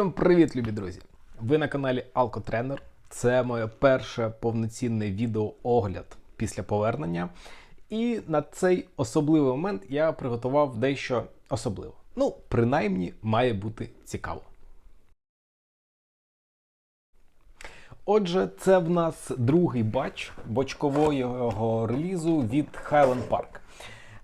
Всім привіт, любі друзі! Ви на каналі Алкотренер. Це моє перше повноцінне відеоогляд після повернення. І на цей особливий момент я приготував дещо особливе. Ну, принаймні, має бути цікаво. Отже, це в нас другий батч бочкового релізу від Highland Park.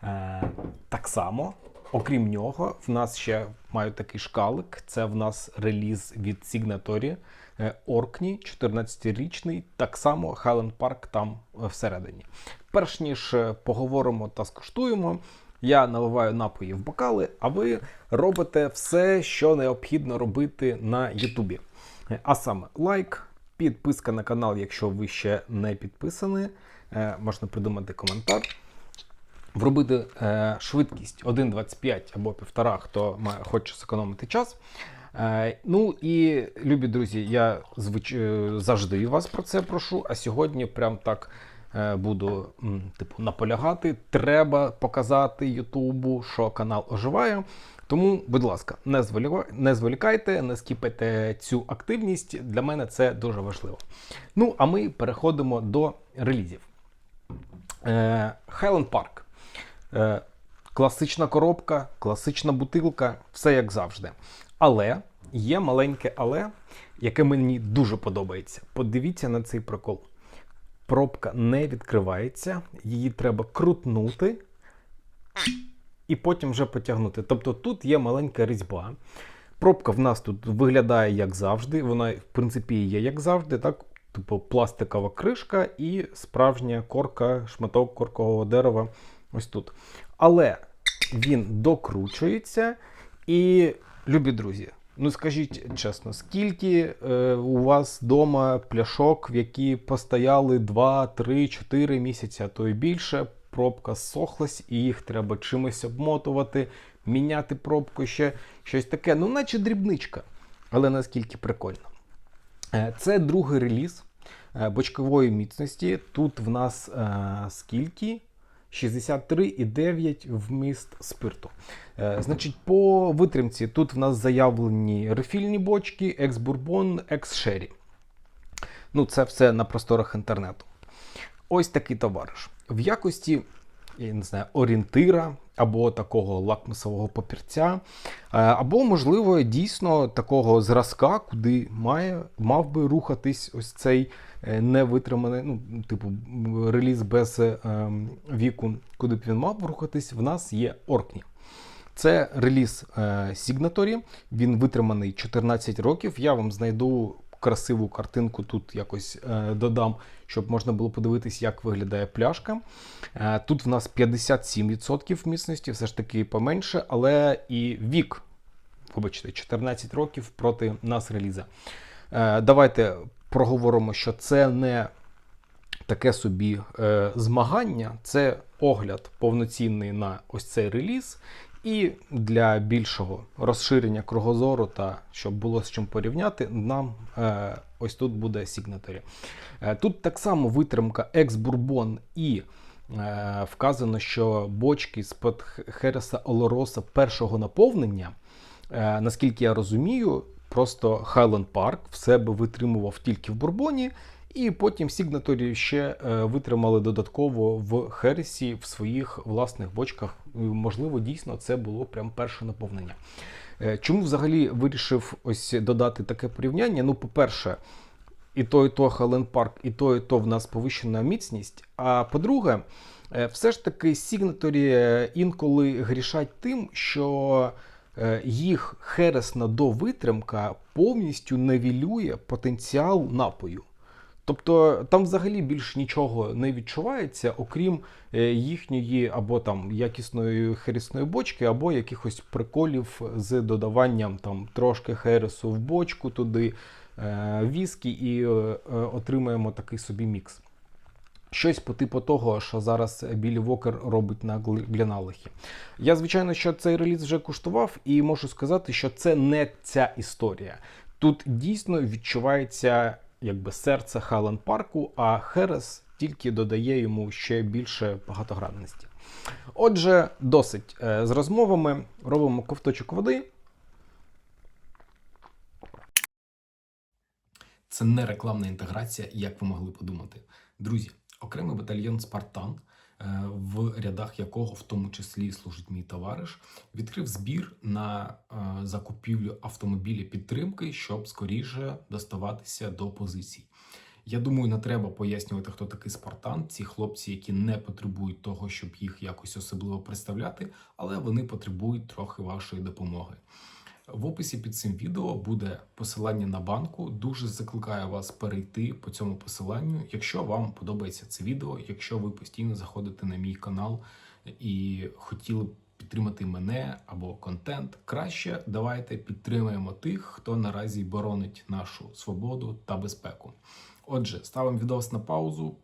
Е, так само, окрім нього, в нас ще маю такий шкалик. Це в нас реліз від Signatory е, Orkney, 14-річний. Так само Highland Park там е, всередині. Перш ніж е, поговоримо та скуштуємо, я наливаю напої в бокали, а ви робите все, що необхідно робити на Ютубі. А саме лайк, підписка на канал, якщо ви ще не підписані. Можна придумати коментар. Вробити е, швидкість 1.25 або 1.5, хто має, хоче зекономити час. Е, ну і любі друзі, я звич... е, завжди вас про це прошу. А сьогодні прям так е, буду м, типу наполягати. Треба показати Ютубу, що канал оживає. Тому, будь ласка, не не зволікайте, не скіпайте цю активність. Для мене це дуже важливо. Ну, а ми переходимо до релізів. Е, Highland Park. Е, класична коробка, класична бутилка, все як завжди. Але є маленьке але, яке мені дуже подобається. Подивіться на цей прикол. Пробка не відкривається, її треба крутнути і потім вже потягнути. Тобто тут є маленька різьба. Пробка в нас тут виглядає як завжди. Вона, в принципі, є як завжди, так? Типу пластикова кришка і справжня корка, шматок коркового дерева ось тут. Але він докручується. І, любі друзі, ну скажіть чесно, скільки е, у вас вдома пляшок, в які постояли 2, 3, 4 місяці, а то і більше, пробка зсохлась, і їх треба чимось обмотувати, міняти пробку, ще щось таке, ну наче дрібничка. Але наскільки прикольно. Е, Це другий реліз е, бочкової міцності. Тут в нас е, скільки? 63,9 вміст спирту. Е, значить, по витримці тут в нас заявлені рефільні бочки, екс-бурбон, екс-шері. Ну, це все на просторах інтернету. Ось такий товариш. В якості я не знаю, орієнтира або такого лакмусового папірця, е, або, можливо, дійсно такого зразка, куди має, мав би рухатись ось цей е, невитриманий, ну, типу, реліз без е, ем, віку, куди б він мав рухатись, в нас є Orkney. Це реліз Signatory, він витриманий 14 років. Я вам знайду красиву картинку тут якось е, додам, щоб можна було подивитись, як виглядає пляшка. Е, тут в нас 57% міцності, все ж таки поменше, але і вік, вибачте, 14 років проти нас реліза. Е, давайте проговоримо, що це не таке собі змагання, це огляд повноцінний на ось цей реліз. І для більшого розширення кругозору та щоб було з чим порівняти, нам е, ось тут буде Signatory. Е, тут так само витримка екс-бурбон і е, вказано, що бочки з-под Хереса Олороса першого наповнення, е, наскільки я розумію, просто Highland Park в себе витримував тільки в бурбоні. І потім Signatory ще е, витримали додатково в Хересі в своїх власних бочках. Можливо, дійсно це було прям перше наповнення. Е, Чому взагалі вирішив ось додати таке порівняння? Ну, по-перше, і то, і то Highland Park, і то, і то в нас повищена міцність. А по-друге, е, все ж таки е, інколи грішать тим, що їх хересна довитримка повністю невілює потенціал напою. Тобто там взагалі більш нічого не відчувається, окрім е, їхньої або там якісної хересної бочки, або якихось приколів з додаванням там трошки хересу в бочку туди, е, віскі, і е, отримаємо такий собі мікс. Щось по типу того, що зараз Білі Вокер робить на Гл- Гліналахі. Я, звичайно, що цей реліз вже куштував, і можу сказати, що це не ця історія. Тут дійсно відчувається якби серце Хайленд Парку, а Херес тільки додає йому ще більше багатогранності. Отже, досить е, з розмовами робимо ковточок води. Це не рекламна інтеграція, як ви могли подумати. Друзі, окремий батальйон Спартан в рядах якого в тому числі служить мій товариш, відкрив збір на е, закупівлю автомобіля підтримки, щоб скоріше доставатися до позицій. Я думаю, не треба пояснювати, хто такий Спартан. Ці хлопці, які не потребують того, щоб їх якось особливо представляти, але вони потребують трохи вашої допомоги. В описі під цим відео буде посилання на банку. Дуже закликаю вас перейти по цьому посиланню, якщо вам подобається це відео, якщо ви постійно заходите на мій канал і хотіли б підтримати мене або контент, краще давайте підтримаємо тих, хто наразі боронить нашу свободу та безпеку. Отже, ставимо відос на паузу.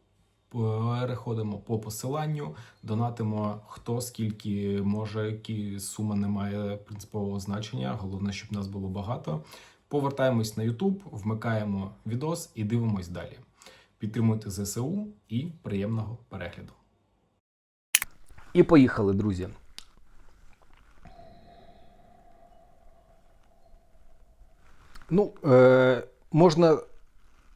Переходимо по посиланню, донатимо хто скільки може, які сума не має принципового значення. Головне, щоб нас було багато. Повертаємось на YouTube, вмикаємо відос і дивимось далі. Підтримуйте ЗСУ і приємного перегляду. І поїхали, друзі. Ну, е, можна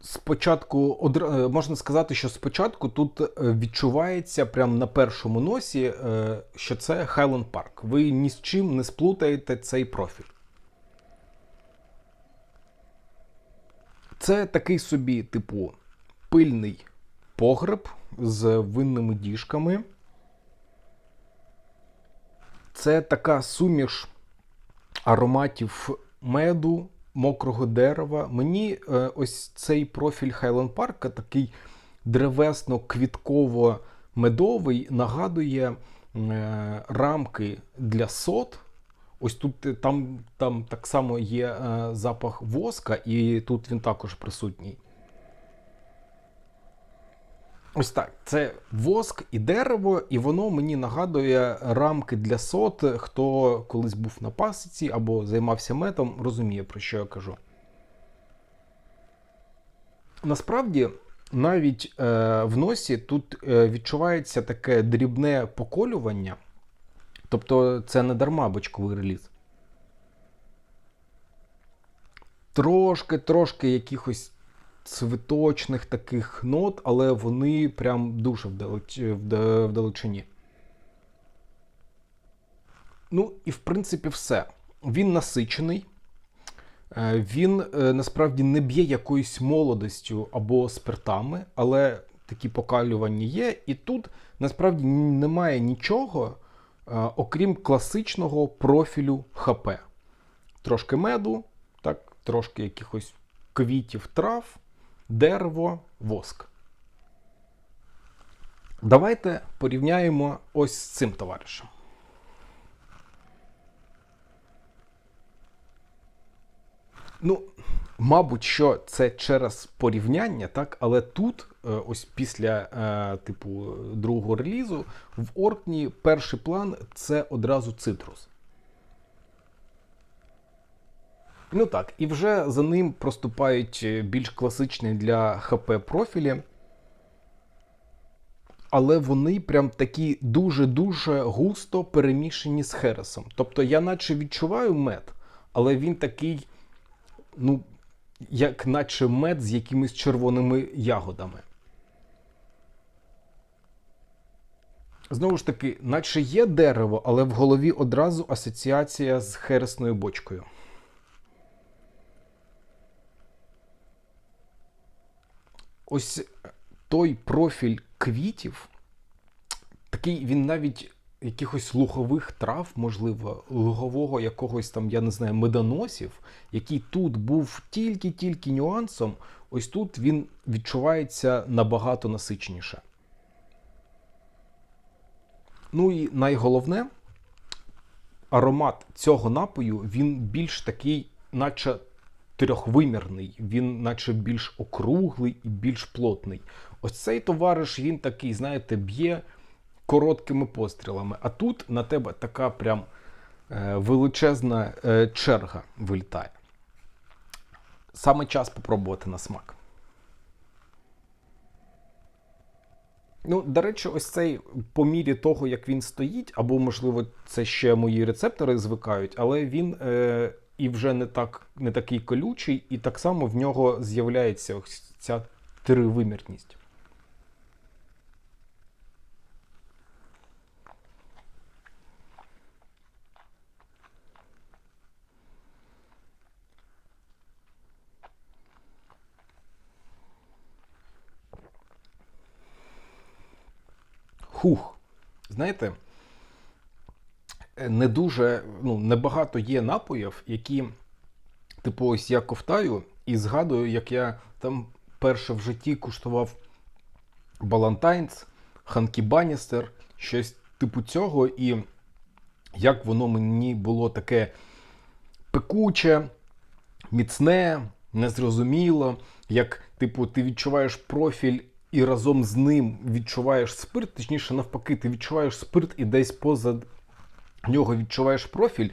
спочатку е, можна сказати, що спочатку тут е, відчувається прямо на першому носі, е, що це Highland Park. Ви ні з чим не сплутаєте цей профіль. Це такий собі, типу, пильний погреб з винними діжками. Це така суміш ароматів меду, мокрого дерева. Мені е, ось цей профіль Хайленд Парка, такий древесно-квітково-медовий, нагадує е, рамки для сот. Ось тут е, там, там так само є запах воска, і тут він також присутній. Ось так, це воск і дерево, і воно мені нагадує рамки для сот. Хто колись був на пасіці або займався метом, розуміє, про що я кажу. Насправді, навіть е, в носі тут е, відчувається таке дрібне поколювання. Тобто це не дарма бочковий реліз. Трошки, трошки якихось цвіточних таких нот, але вони прям дуже вдалеч... вда- вдалечині. Ну, і в принципі, все. Він насичений. Е, Він е, насправді не б'є якоюсь молодостю або спиртами, але такі покалювання є. І тут насправді немає нічого, е, окрім класичного профілю ХП. Трошки меду, так, трошки якихось квітів трав, дерево, воск. Давайте порівняємо ось з цим товаришем. Ну, мабуть, що це через порівняння, так, але тут, е, ось після е, типу другого релізу, в Оркні перший план це одразу цитрус. Ну так, і вже за ним проступають е, більш класичні для ХП профілі. Але вони прям такі дуже-дуже густо перемішані з Хересом. Тобто я наче відчуваю мед, але він такий, ну, як наче мед з якимись червоними ягодами. Знову ж таки, наче є дерево, але в голові одразу асоціація з хересною бочкою. Ось той профіль квітів, такий він навіть якихось лугових трав, можливо, лугового якогось там, я не знаю, медоносів, який тут був тільки-тільки нюансом, ось тут він відчувається набагато насиченіше. Ну і найголовне, аромат цього напою він більш такий, наче трьохвимірний, він наче більш округлий і більш плотний. Ось цей товариш, він такий, знаєте, б'є короткими пострілами. А тут на тебе така прям е, величезна е, черга вилітає. Саме час попробувати на смак. Ну, до речі, ось цей по мірі того, як він стоїть, або, можливо, це ще мої рецептори звикають, але він е, і вже не, так, не такий колючий, і так само в нього з'являється ось ця тривимірність. Хух. Знаєте, не дуже, ну, небагато є напоїв, які, типу, ось я ковтаю і згадую, як я там перше в житті куштував Балантайнс, Ханкі Баністер, щось типу цього, і як воно мені було таке пекуче, міцне, незрозуміло, як, типу, ти відчуваєш профіль і разом з ним відчуваєш спирт, точніше, навпаки, ти відчуваєш спирт і десь поза нього відчуваєш профіль.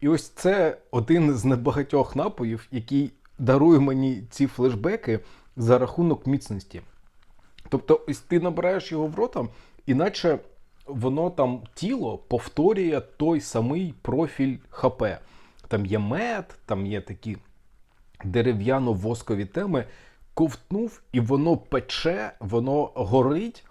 І ось це один з небагатьох напоїв, який дарує мені ці флешбеки за рахунок міцності. Тобто, ось ти набираєш його в рота, іначе воно там тіло повторює той самий профіль ХП. Там є мед, там є такі дерев'яно-воскові теми. Ковтнув, і воно пече, воно горить.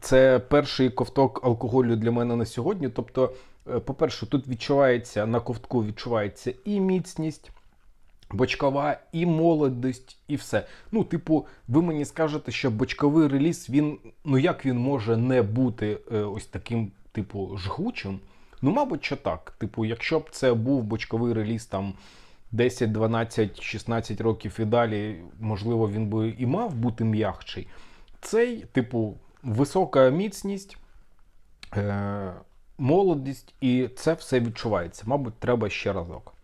Це перший ковток алкоголю для мене на сьогодні. Тобто, по-перше, тут відчувається на ковтку відчувається і міцність бочкова, і молодість, і все. Ну, типу, ви мені скажете, що бочковий реліз, він, ну як він може не бути е, ось таким, типу, жгучим? Ну, мабуть, що так. Типу, якщо б це був бочковий реліз там 10, 12, 16 років і далі, можливо, він би і мав бути м'якший. Цей, типу, висока міцність, е- молодість, і це все відчувається. Мабуть, треба ще разок.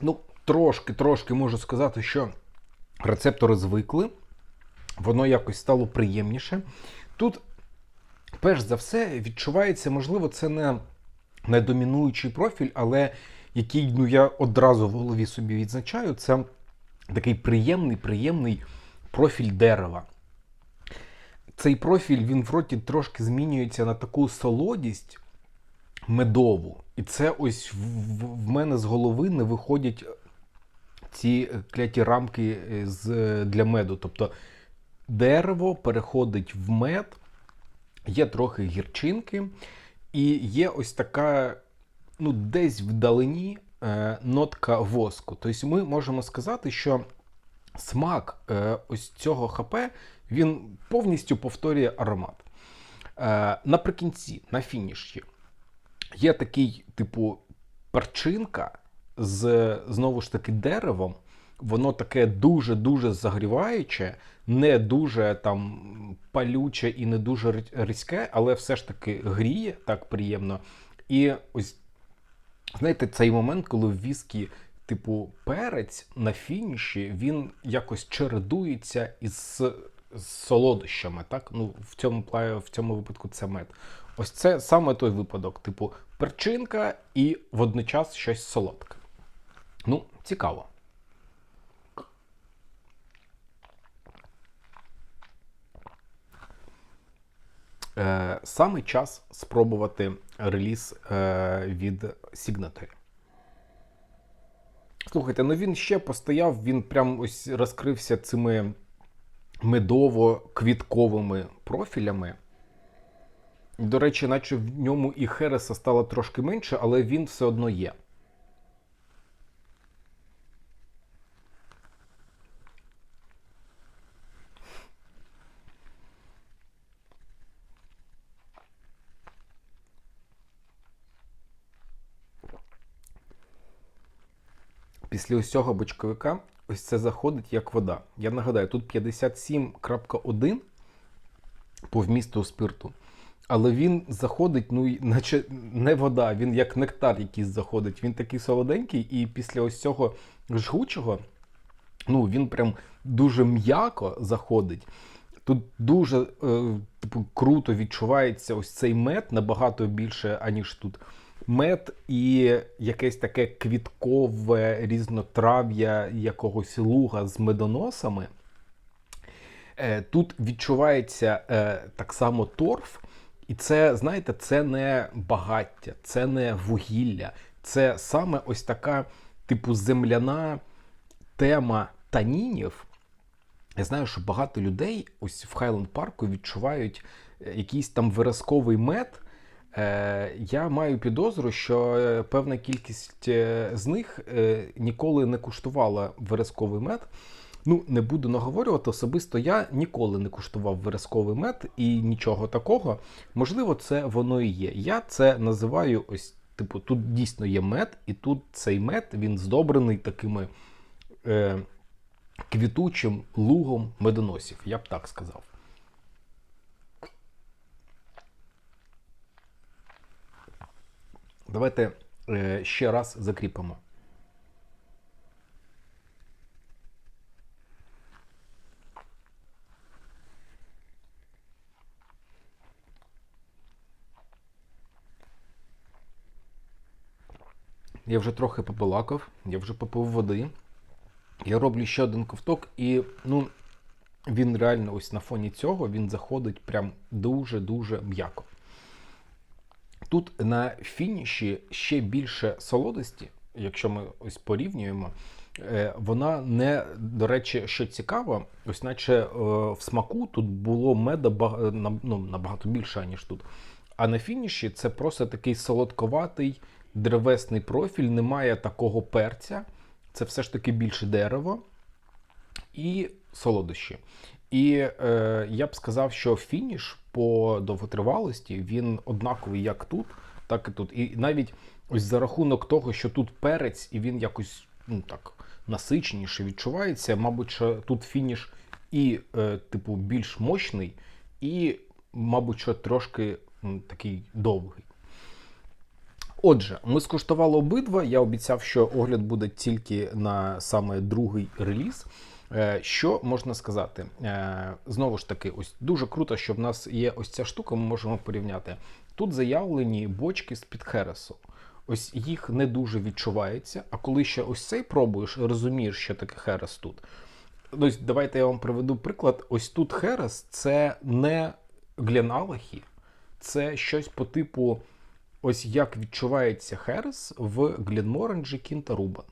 Ну, трошки, трошки можу сказати, що рецептори звикли, воно якось стало приємніше. Тут, перш за все, відчувається, можливо, це не найдомінуючий профіль, але який ну, я одразу в голові собі відзначаю, це такий приємний, приємний профіль дерева. Цей профіль він в роті трошки змінюється на таку солодість медову. І це ось в мене з голови не виходять ці кляті рамки е, з, для меду. Тобто дерево переходить в мед, є трохи гірчинки, і є ось така, ну, десь вдалині е, нотка воску. Тобто ми можемо сказати, що смак е, ось цього ХП він повністю повторює аромат. Е, наприкінці, на фініші, є такий, типу, перчинка з знову ж таки деревом. Воно таке дуже-дуже загріваюче, не дуже там палюче і не дуже різке, але все ж таки гріє так приємно. І ось знаєте, цей момент, коли в віскі, типу, перець на фініші, він якось чередується із з солодощами. Так? Ну, в цьому в цьому випадку це мед. Ось це саме той випадок, типу, перчинка і водночас щось солодке. Ну, цікаво. Саме час спробувати реліз е, від Signatory. Слухайте, ну він ще постояв, він прям ось розкрився цими медово-квітковими профілями. До речі, наче в ньому і Хереса стало трошки менше, але він все одно є. Після ось цього бочковика ось це заходить як вода. Я нагадаю, тут 57.1 по вмісту спирту. Але він заходить, ну, наче не вода, він як нектар якийсь заходить. Він такий солоденький, і після ось цього жгучого, ну, він прям дуже м'яко заходить. Тут дуже е, типу, круто відчувається ось цей мед, набагато більше, аніж тут мед і якесь таке квіткове різнотрав'я якогось луга з медоносами. Е, Тут відчувається е, так само торф, і це, знаєте, це не багаття, це не вугілля, це саме ось така, типу, земляна тема танінів. Я знаю, що багато людей ось в Хайленд парку відчувають е, якийсь там виразковий мед. Е, Я маю підозру, що е, певна кількість е, з них ніколи не куштувала виразковий мед. Ну, не буду наговорювати, особисто я ніколи не куштував виразковий мед і нічого такого. Можливо, це воно і є. Я це називаю ось, типу, тут дійсно є мед, і тут цей мед він здобрений такими е, квітучим лугом медоносів, я б так сказав. Давайте е, ще раз закріпимо. Я вже трохи побалакав, я вже попив води. Я роблю ще один ковток, і ну, він реально ось на фоні цього він заходить прям дуже-дуже м'яко. Тут на фініші ще більше солодості, якщо ми ось порівнюємо, е, вона не, до речі, що цікаво, ось наче е, в смаку тут було меда ну, набагато більше, ніж тут. А на фініші це просто такий солодковатий древесний профіль, немає такого перця. Це все ж таки більше дерево і солодощі. І е, я б сказав, що фініш по довготривалості він однаковий як тут, так і тут. І навіть ось за рахунок того, що тут перець, і він якось ну так насиченіше відчувається. Мабуть, що тут фініш і, е, типу, більш мощний, і, мабуть, що трошки м, такий довгий. Отже, ми скуштували обидва. Я обіцяв, що огляд буде тільки на саме другий реліз. Е, Що можна сказати? Е, Знову ж таки, ось дуже круто, що в нас є ось ця штука, ми можемо порівняти. Тут заявлені бочки з-під Хересу. Ось їх не дуже відчувається. А коли ще ось цей пробуєш, розумієш, що таке Херес тут. Ось давайте я вам приведу приклад. Ось тут Херес це не Гленалахі, це щось по типу. Ось як відчувається Херес в Глінморенджі Кінта Рубан.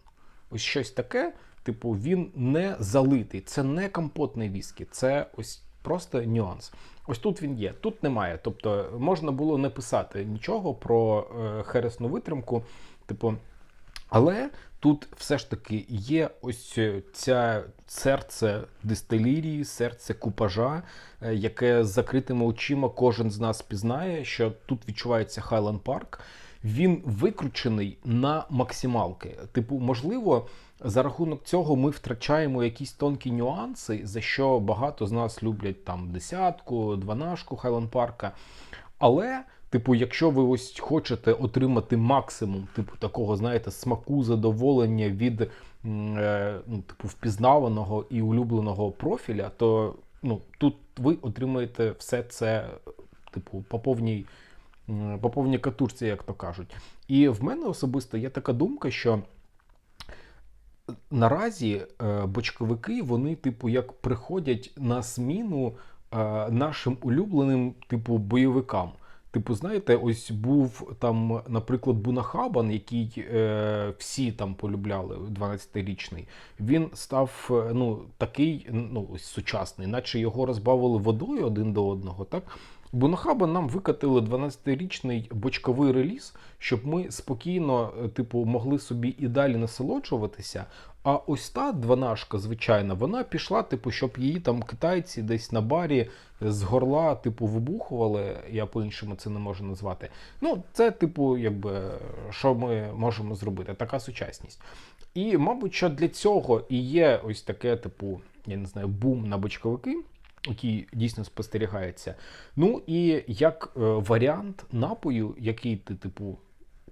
Ось щось таке, типу, він не залитий, це не компотний віскі, це ось просто нюанс. Ось тут він є, тут немає. Тобто можна було не писати нічого про е, хересну витримку, типу. Але тут все ж таки є ось ця серце дистилірії, серце купажа, е, яке з закритими очима кожен з нас пізнає, що тут відчувається Highland Park. Він викручений на максималки. Типу, можливо, за рахунок цього ми втрачаємо якісь тонкі нюанси, за що багато з нас люблять там десятку, дванашку Highland Парка. Але, типу, якщо ви ось хочете отримати максимум, типу, такого, знаєте, смаку, задоволення від е, ну, типу, впізнаваного і улюбленого профіля, то ну, тут ви отримаєте все це, типу, по повній, по повній катушці, як то кажуть. І в мене особисто є така думка, що. Наразі е, бочковики, вони, типу, як приходять на зміну е, нашим улюбленим, типу, бойовикам. Типу, знаєте, ось був там, наприклад, Бунахабан, який е, всі там полюбляли, 12-річний. Він став е, ну, такий, ну, ось сучасний, наче його розбавили водою один до одного. так? Бунахабан нам викатили 12-річний бочковий реліз, щоб ми спокійно, е, типу, могли собі і далі насолоджуватися. А ось та дванашка, звичайна, вона пішла, типу, щоб її там китайці десь на барі з горла, типу, вибухували. Я по-іншому це не можу назвати. Ну, це, типу, якби що ми можемо зробити, така сучасність. І, мабуть, що для цього і є ось таке, типу, я не знаю, бум на бочковики, який дійсно спостерігається. Ну і як е, варіант напою, який ти, типу,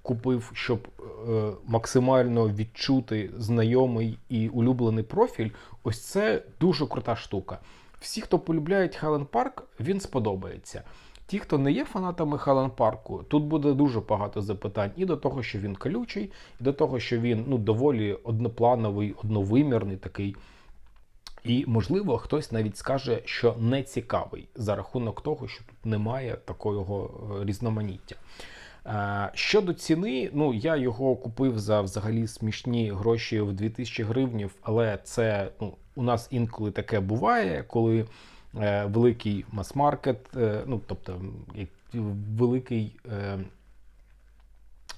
купив, щоб е, максимально відчути знайомий і улюблений профіль, ось це дуже крута штука. Всі, хто полюбляють Highland Park, він сподобається. ті, хто не є фанатами Хелен Парку, тут буде дуже багато запитань і до того, що він колючий, і до того, що він ну, доволі одноплановий, одновимірний такий. І, можливо, хтось навіть скаже, що не цікавий за рахунок того, що тут немає такого е, різноманіття. Е, Щодо ціни, ну я його купив за взагалі смішні гроші в 2000 гривнів, але це ну, у нас інколи таке буває, коли е, великий мас-маркет, ну тобто великий.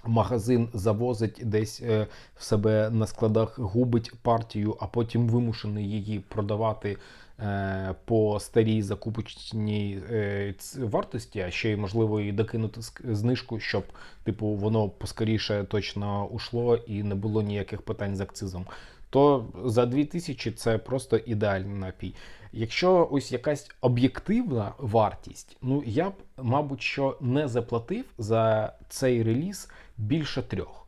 Магазин завозить десь е, в себе на складах, губить партію, а потім вимушений її продавати е, по старій закупочній е, вартості, а ще й можливо і докинути знижку, щоб типу воно поскоріше точно ушло і не було ніяких питань з акцизом. То за 2000 це просто ідеальний напій. Якщо ось якась об'єктивна вартість, ну я б, мабуть, що не заплатив за цей реліз більше трьох.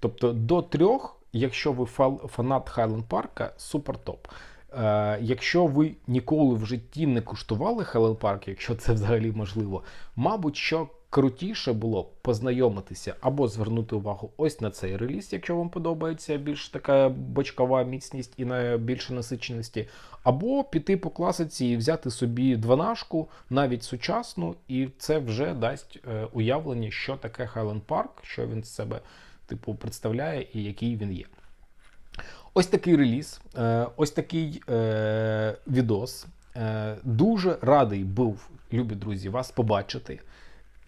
Тобто до трьох, якщо ви фанат Хайленд Парка, супер топ. Е, якщо ви ніколи в житті не куштували Хайленд Парк, якщо це взагалі можливо, мабуть, що крутіше було познайомитися або звернути увагу ось на цей реліз, якщо вам подобається більш така бочкова міцність і на більше насиченості, або піти по класиці і взяти собі дванашку, навіть сучасну, і це вже дасть е, уявлення, що таке Хайленд Парк, що він з себе типу представляє і який він є. Ось такий реліз, е, ось такий е, відос. Дуже радий був, любі друзі, вас побачити.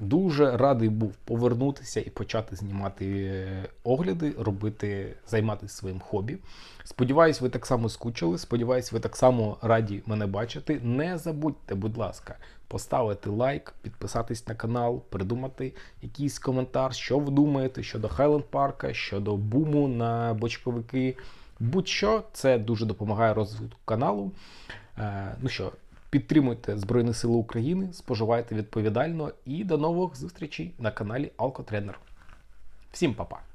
Дуже радий був повернутися і почати знімати е, огляди, робити, займатися своїм хобі. Сподіваюсь, ви так само скучили. Сподіваюсь, ви так само раді мене бачити. Не забудьте, будь ласка, поставити лайк, підписатись на канал, придумати якийсь коментар, що ви думаєте щодо Хайленд Парка, щодо буму на бочковики. Будь-що це дуже допомагає розвитку каналу. Е, ну що, підтримуйте Збройні Сили України, споживайте відповідально і до нових зустрічей на каналі Алкотренер. Всім па-па!